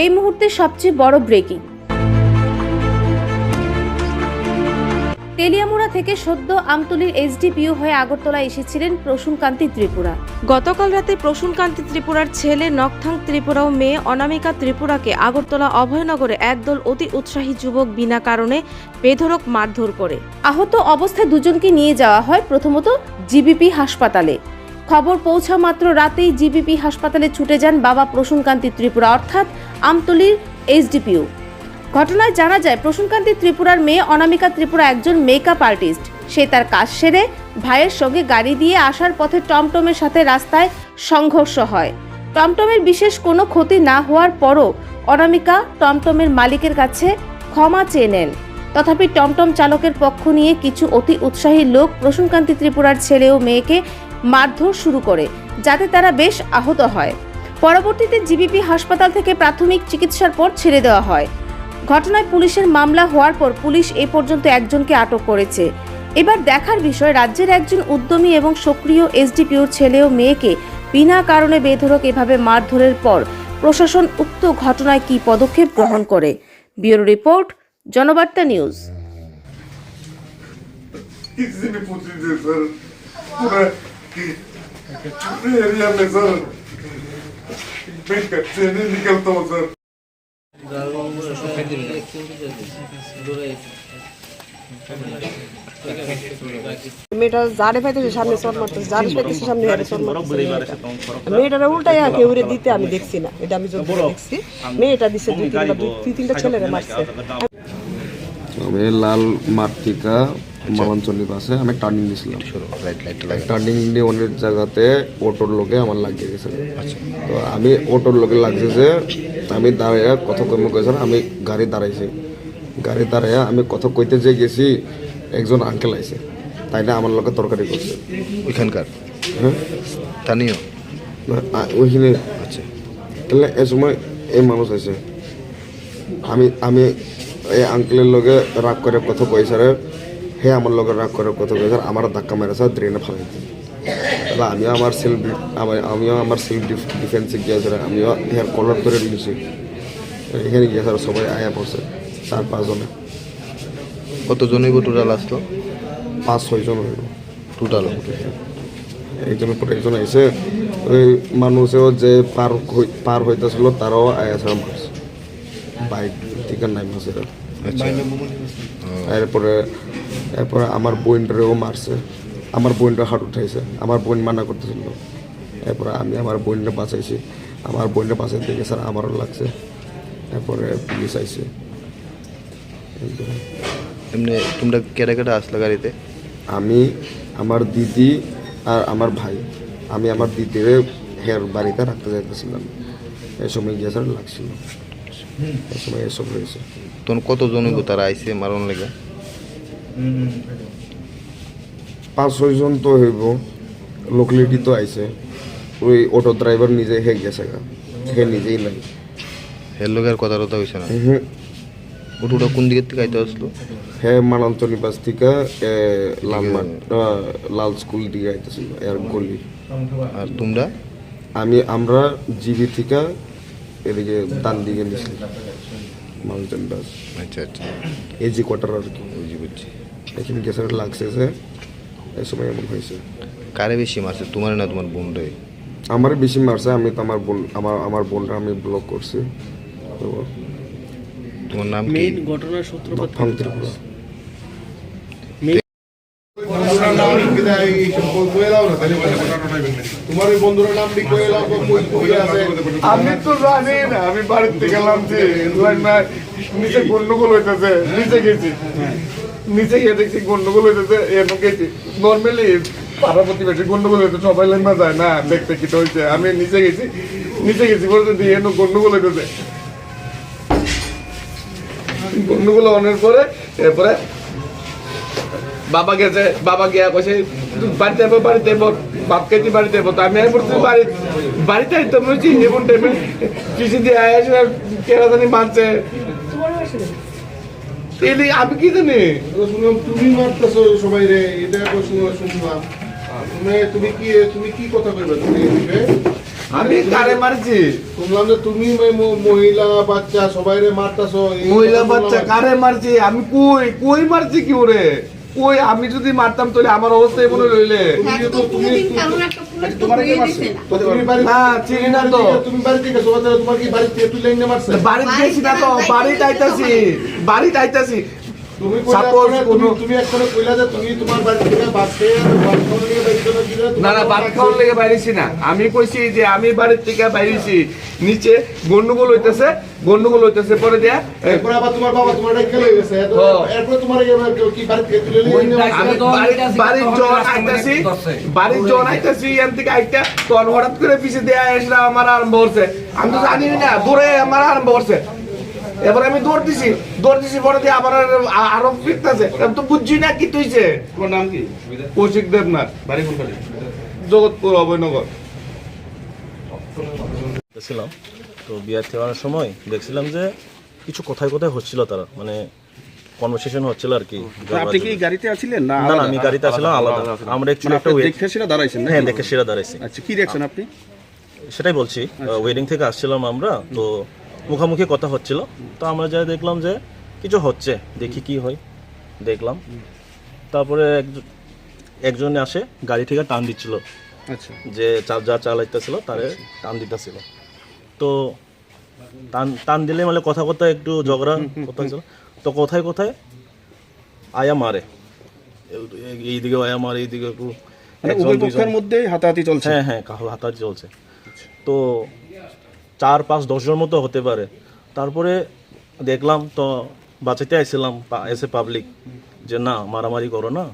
এই মুহূর্তে সবচেয়ে বড় ব্রেকিং তেলিয়ামুড়া থেকে সদ্য আমতলির এসডিপিও হয়ে আগরতলা এসেছিলেন প্রসূনকান্তি ত্রিপুরা। গতকাল রাতে প্রসূনকান্তি ত্রিপুরার ছেলে নকথাং ত্রিপুরা ও মেয়ে অনামিকা ত্রিপুরাকে আগরতলা অভয়নগরে একদল অতি উৎসাহী যুবক বিনা কারণে বেধরক মারধর করে। আহত অবস্থায় দুজনকে নিয়ে যাওয়া হয় প্রথমত জিবিপি হাসপাতালে। খবর পৌঁছা মাত্র রাতেই জিবিপি হাসপাতালে ছুটে যান বাবা প্রসূনকান্তি ত্রিপুরা। অর্থাৎ আমতলির এসডিপিও ঘটনায় জানা যায়, প্রসূনকান্তি ত্রিপুরার মেয়ে অনামিকা ত্রিপুরা একজন মেকআপ আর্টিস্ট। সে তার কাজ সেরে ভাইয়ের সঙ্গে গাড়ি দিয়ে আসার পথে টমটমের সাথে রাস্তায় সংঘর্ষ হয়। টমটমের বিশেষ কোনো ক্ষতি না হওয়ার পরও অনামিকা টমটমের মালিকের কাছে ক্ষমা চেয়ে নেন। তথাপি টমটম চালকের পক্ষ নিয়ে কিছু অতি উৎসাহী লোক প্রসূনকান্তি ত্রিপুরার ছেলে ও মেয়েকে মারধর শুরু করে, যাতে তারা বেশ আহত হয়। পরবর্তীতে জিবিপি হাসপাতাল থেকে প্রাথমিক চিকিৎসার পর ছেড়ে দেওয়া হয় ঘটনায় পুলিশের মামলা হওয়ার পর পুলিশ এ পর্যন্ত একজনকে আটক করেছে এবার দেখার বিষয় রাজ্যের একজন উদ্যমী এবং সক্রিয় এসডিপিওর ছেলে ও মেয়েকে বিনা কারণে বেধরক এভাবে মারধরের পর প্রশাসন উক্ত ঘটনায় কী পদক্ষেপ গ্রহণ করে ব্যুরো রিপোর্ট জনবার্তা নিউজ किसी ने पूछी थी सर पूरा पूरे एरिया में सर ট্রেনে নিকলতাম স্যার মেয়েটা জারে পাইতেছে, সামনে চট মারতেছে জারে পাইতেছে, সামনে হেরে চট মারতেছে মেয়েটারে উল্টাই কেউরে দিতে আমি দেখছি না, এটা আমি যখন দেখছি। মেয়েটা দিছে দুই তিনটা দুই তিনটা ছেলেরা মারছে। লাল মাটিকা মালাঞ্চলির পাশে আমি টার্নিং দিয়েছিলাম টার্নিং দিয়ে অনেক জায়গাতে অটোর লোকে আমার লাগিয়ে গেছে। তো আমি অটোর লোকে লাগতেছে আমি দাঁড়াইয়া কথা কইমে কইছেন আমি গাড়ি দাঁড়াইছি। গাড়ি দাঁড়াইয়া আমি কথা কইতে যে গেছি একজন আঙ্কেল আইছে। তাই না আমার লোকে তরকারি করছে। ওইখানকার? হ্যাঁ। স্থানীয়? ওইখানে। আচ্ছা। তাহলে এ সময় এই মানুষ আছে আমি আমি এই আঙ্কেলের লগে রাগ করে কথা কইছে রে। হে আমার লগে রাগ করে কথা কইছে আমার ধাক্কা মেরেছে ড্রেনে ফেলাই তাহলে আমিও আমার সেলফ আমিও আমার সেলফ ডিফেন্সে গিয়েছে আমিও হেয়ার কলার করে দিয়েছি এখানে গিয়েছে আর সবাই আয়া পড়ছে চার পাঁচজনে। কতজনই টোটাল আসলো? পাঁচ ছয়জন হইল টোটাল একজনের পর একজন এসে ওই মানুষেও যে পার পার হইতেছিল তারাও আয়াছে মারছে। বাইক থেকে নাই মারছে আচ্ছা। এরপরে এরপরে আমার বোনটারেও মারছে। আমার বোনটা হাট উঠাইছে। আমার বোন মানা করতেছিল এরপরে আমি আমার বোনটা বাঁচাইছি। আমার বোনটা বাঁচাইতে গিয়ে স্যার আমারও লাগছে। এরপরে পুলিশ আইছে। এমনি তোমরা কেটে কেটে আসলো গাড়িতে? আমি আমার দিদি আর আমার ভাই। আমি আমার দিদির হেয়ার বাড়িতে রাখতে যাইতেছিলাম। এই সময় গিয়ে স্যার লাগছিল। এই সময় এসব হয়েছে। তখন কতজন তারা আইসে মারণ লেগে? পাঁচ ছয়জন তো হইব। লোকালিটি তো আইছে। ওই অটো ড্রাইভার নিজে হে গেছে গা। হে নিজেই নাই। হের লোক আর কথা কথা হয়েছে না। ওটা কোন দিকের থেকে আইতে আসলো? হে মানান্তলি বাস থেকে এ, লাল স্কুল দিকে আইতেছিল এর গলি। আর তোমরা? আমি আমরা জিবি থেকে এদিকে ডান দিকে নিছি। মাউন্টেন বাস আচ্ছা আচ্ছা এজি কোয়ার্টার আর কি বুঝি বুঝছি এখানে গেছে লাগছে যে এই সময় এমন হয়েছে কারে বেশি মারছে তোমার না তোমার বোন রে আমার বেশি মারছে আমি তো আমার বোন আমার আমার বোনটা আমি ব্লক করছি তো তোমার নাম কি মেইন ঘটনার সূত্রপাত ফাং ত্রিপুরা তোমার নাম আমি তো জানি না, আমি নিচে গন্ডগোল হইতেছে নিচে গেছি। নিচে গিয়ে দেখছি গন্ডগোল হইতেছে, এরকম গেছি। নর্মালি গন্ডগোল যায়, না, দেখতে কি আমি নিচে গেছি নিচে গেছি হইতেছে। গন্ডগোল অনের পরে, এরপরে বাবা গেছে, বাবা গিয়া কইছে "তুই বাড়িতে যাব বাড়িতে যাব বাপ কেজি বাড়িতে যাব। তো আমি পড়ছি বাড়ি বাড়িতে তো হচ্ছে যেমন টাইমে। কিছু দিয়ে আয়াস কেরা জানি মানছে এলি আমি কি জানি? শুনলাম তুমি মারতেছো সবাই রে এটা শুনলাম তুমি কি তুমি কি কথা কইবা? তুমি আমি কারে মারছি? শুনলাম যে তুমি মহিলা বাচ্চা সবাইরে মারতাছো এই মহিলা বাচ্চা কারে মারছি? আমি কই কই মারছি কি ওরে? কই আমি যদি মারতাম তাহলে আমার অবস্থা এমন রইলে। তুমি তো তুমি তোমার আমি কইছি যে আমি বাড়ির থেকে বাইরেছি। নিচে গন্ডগোল হইতেছে গন্ডগোল হইতেছে পরে দিয়া আবার তোমার বাবা তোমার গেছে। এরপর তোমার কি বাড়ি থেকে তুলে নিয়ে লাইনে মারছে? আমি বাড়ি- বাড়ির জন আইতাছি। বাড়ির জন আইতাছি এখান থেকে আইতা তোর হঠাৎ করে পিছে দেয়া এসরা আমার আরম্ভ করছে আমি তো জানি না দৌড়ে আমার আরম্ভ করছে এবার আমি দৌড় দিছি দৌড় দিছি পরে দিয়ে আবার আরও ফিরতেছে। তো বুঝছি না কি তুইছে। তোমার নাম কি? কৌশিক দেবনাথ। বাড়ি কোনখানে জগৎপুর অভয়নগর। ছিলাম তো বিয়ার থেওয়ার সময় দেখছিলাম যে কিছু কথায় কথায় হচ্ছিল তারা মানে কনভারসেশন হচ্ছিল আর কি। আপনি কি গাড়িতে আছিলেন না না না আমি গাড়িতে আসলাম আলাদা আমরা একচুয়ালি একটা ওয়ে- দেখে সেটা দাঁড়াইছেন হ্যাঁ দেখে সেরা দাঁড়াইছি। আচ্ছা কি দেখছেন আপনি? সেটাই বলছি ওয়েডিং থেকে আসছিলাম আমরা তো মুখামুখি কথা হচ্ছিল। তো আমরা যা দেখলাম যে কিছু হচ্ছে। দেখি কি হয়। দেখলাম। তারপরে একজন আসে গাড়ি থেকে টান দিচ্ছিল। আচ্ছা। যে চা- যা চালাইতেছিল তারে টান দিতেছিল। তো টান টান দিলে মানে কথা কথা একটু ঝগড়া কথা হয়েছিল তো কোথায় কোথায় আয়া মারে। এই- এইদিকে আয়া মারে এইদিকে একটু মানে উভয় পক্ষের মধ্যে হাতাহাতি চলছে? হ্যাঁ হ্যাঁ কাহো হাতাহাতি চলছে। তো চার পাঁচ দশজন মতো হতে পারে। তারপরে দেখলাম তো বাঁচাতে আইছিলাম পা- এসে পাবলিক যে না, মারামারি করো না।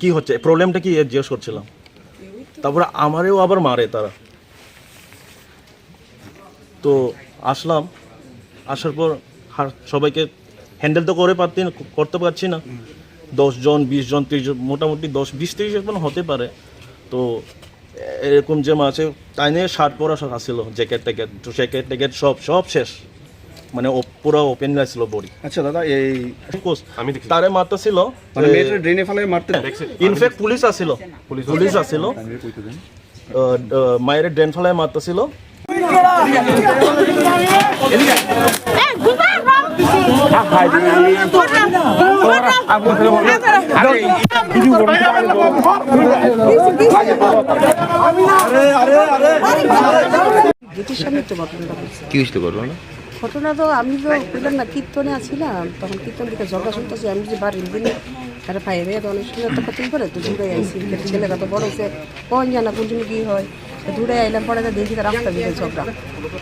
কি হচ্ছে? প্রবলেমটা কি? জিজ্ঞেস করছিলাম। তারপরে আমারেও আবার মারে তারা। তো আসলাম। আসার পর সবাইকে হ্যান্ডেল তো করে পারতে করতে পারছি না। দশজন বিশ জন ত্রিশ জন মোটামুটি দশ, বিশ, ত্রিশ জন হতে পারে। তো এরকম যে আছে তাই নিয়ে শার্ট পরা সব আসছিল জ্যাকেট ট্যাকেট তো জ্যাকেট ট্যাকেট সব সব শেষ। মানে পুরো ওপেন আসছিল বডি। আচ্ছা দাদা এই আমি দেখি তারে মারতে ছিল মানে মেয়েটা ড্রেনে ফেলে মারতে ইনফ্যাক্ট পুলিশ আসছিল। পুলিশ আসছিল। আহ, আহ, মায়ের ড্রেন ফেলায় মারতেছিল। গেটের সামনে তো ঘটনাটা হয়েছে ঘটনা তো আমি তো বললাম না, কীর্তনে আছিলাম, তখন কীর্তন থেকে ঝগড়া শুনতেছি, আমি যে বাড়ির দিনে তারা ভাই রে তো অনেক সময় তো কতই করে তো ছেলেরা তো বড় হচ্ছে কোন জানা কোন কী হয়। দূরে আইলাম পরে দেখি তার রাস্তা দিয়ে ঝগড়া।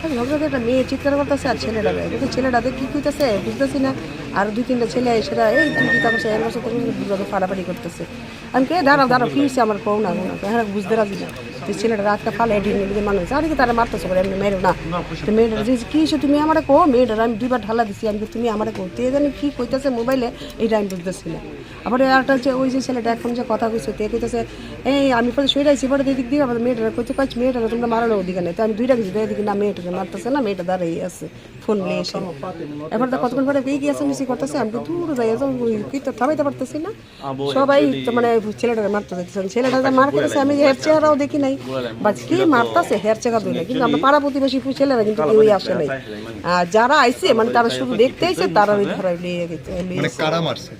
তো ঝগড়াতে একটা মেয়ে চিৎকার করতেছে আর দেয় কিন্তু দেখ কী কইতেছে বুঝতেছি না। আর দুই তিনটা ছেলে এসেরা এই তুই কি তারপর এর বছর দুটো ফাড়াফাড়ি করতেছে। আমি কে দাঁড়াও দাঁড়াও কী হয়েছে আমার কৌ না হ্যাঁ বুঝতে রাজি না। তো ছেলেটা রাতটা ফালে এটি নিয়ে মানুষ। আর কি তারা মারতেছে করে এমনি মেরো না। তো মেয়েটা যে কী হয়েছে তুমি আমার কো মেয়েটার আমি দুইবার ঢালা দিছি। আমি তুমি আমার কো তে জানি কী কইতেছে মোবাইলে এইটা আমি বুঝতেছি না। আবার একটা হচ্ছে ওই যে ছেলেটা এখন যে কথা কইছে তে কইতেছে এই আমি পরে শুয়ে রাখছি পরে দিক দিয়ে আমাদের মেয়েটার কইতে কইছি মেয়েটার তোমরা মারানো ওদিকে নেই। তো আমি দুইটা কিছু এদিকে না মেয়েটাকে মারতেছে না মেয়েটা দাঁড়িয়ে আছে ফোন নিয়ে এসে। এবার তো কতক্ষণ পরে কি আছে মিশি করতেছে আমি তো দূর যাই কি তো থামাইতে পারতেছি না। সবাই তো মানে ছেলেটাকে মারতে যাচ্ছে ছেলেটা যে মার করেছে আমি হেয়ার চেহারাও দেখি নাই। বা কি মারতেছে হেয়ার চেহারা দিই না কিন্তু আমরা পাড়া প্রতিবেশী ছেলেরা কিন্তু কেউই আসে নাই। আর যারা আইছে মানে তারা শুধু দেখতে আইছে তারা ওই ধরাই লিয়ে গেছে মানে কারা মারছে?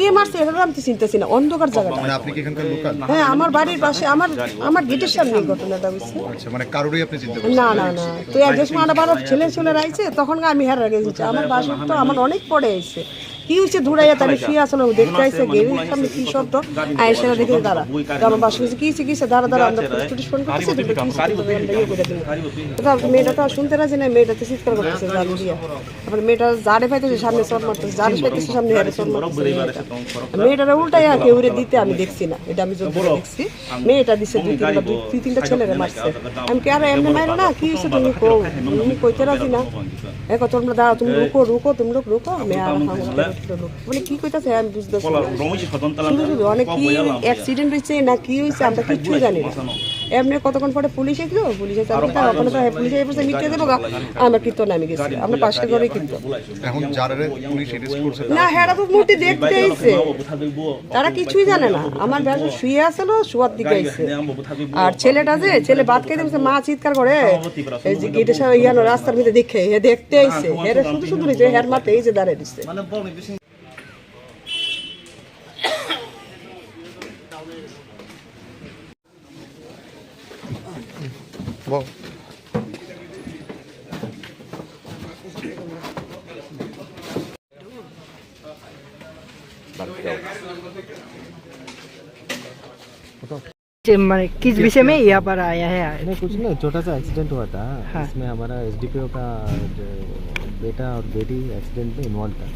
কে মারছে? এটা আমি তো চিনতেছি না অন্ধকার জায়গাটা। মানে আপনি কি এখানকার লোকাল? হ্যাঁ আমার বাড়ির পাশে আমার আমার গেটের সামনে ঘটনাটা হয়েছে। আচ্ছা মানে কারোরই আপনি চিনতে না না। না তো এক বারো ছেলে ছেলে রাইছে তখন আমি হেরা গেছি। আমার বাসন তো আমার অনেক পরে আইছে। কি হয়েছে? ধুড়াইয়া তাহলে শুয়ে আসলে দেখতে আইছে গেরি সামনে কি শব্দ আয় সেটা দেখে দাঁড়া। আমার বাসন কি হয়েছে কি দাঁড়া দাঁড়া আমরা পুলিশ ফোন করতেছি মেয়েটা তো আর শুনতে রাজি না মেয়েটা তো চিৎকার করতেছে জানি দিয়া। তারপরে মেয়েটা জাড়ে পাইতেছে সামনে চট মারতেছে জাড়ে পাইতেছে সামনে হেরে চট মারতেছে মেয়েটা। মেয়েটারা উল্টাইয়া কেউ দিতে আমি দেখছি না এটা আমি যখন দেখছি। মেয়েটা দিছে দুই তিনটা দুই তিনটা ছেলেরে মারছে। আমি কে আর এমনি মারো না? কি হয়েছে তুমি কো তুমি কইতে রাজি না। এখন তোমরা দাঁড়াও তুমি রুকো রুকো তুমি লোক রুকো। আমি আর মানে কি কইতাছে আমি বুঝতেছি অনেক কি অ্যাক্সিডেন্ট হয়েছে না কি হয়েছে আমরা কিচ্ছু জানি না। এমনি কতক্ষণ পরে পুলিশ এসলো? পুলিশ এসে ওখানে তো পুলিশ এসে মিটে দেবো গা। আমরা কীর্তন নামে গেছি। আমরা পাশের ঘরে কীর্তন। এখন যারা পুলিশ অ্যারেস্ট করছে না হেরা তো মূর্তি দেখতে আইছে তারা কিছুই জানে না। আমার ব্যাস শুয়ে আসলো শোয়ার দিকে আইছে আর ছেলেটা যে ছেলে বাদ খেতে বসে মা চিৎকার করে। এই যে গেটের সামনে ইয়ানো রাস্তার মধ্যে দেখে হে দেখতে আইছে হেরে শুধু শুধু নিছে হের মাতে এই যে দাঁড়িয়ে দিচ্ছে जे- किस विषय में यहाँ पर आया है नहीं कुछ नहीं छोटा सा एक्सीडेंट हुआ था। हाँ। इसमें हमारा एसडीपीओ का बेटा और बेटी एक्सीडेंट में इन्वॉल्व था।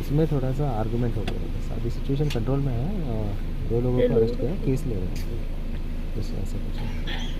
इसमें थोड़ा सा आर्गुमेंट हो गया। अभी सिचुएशन कंट्रोल में है और दो लोगों को अरेस्ट किया केस ले रहे हैं। बस ऐसा कुछ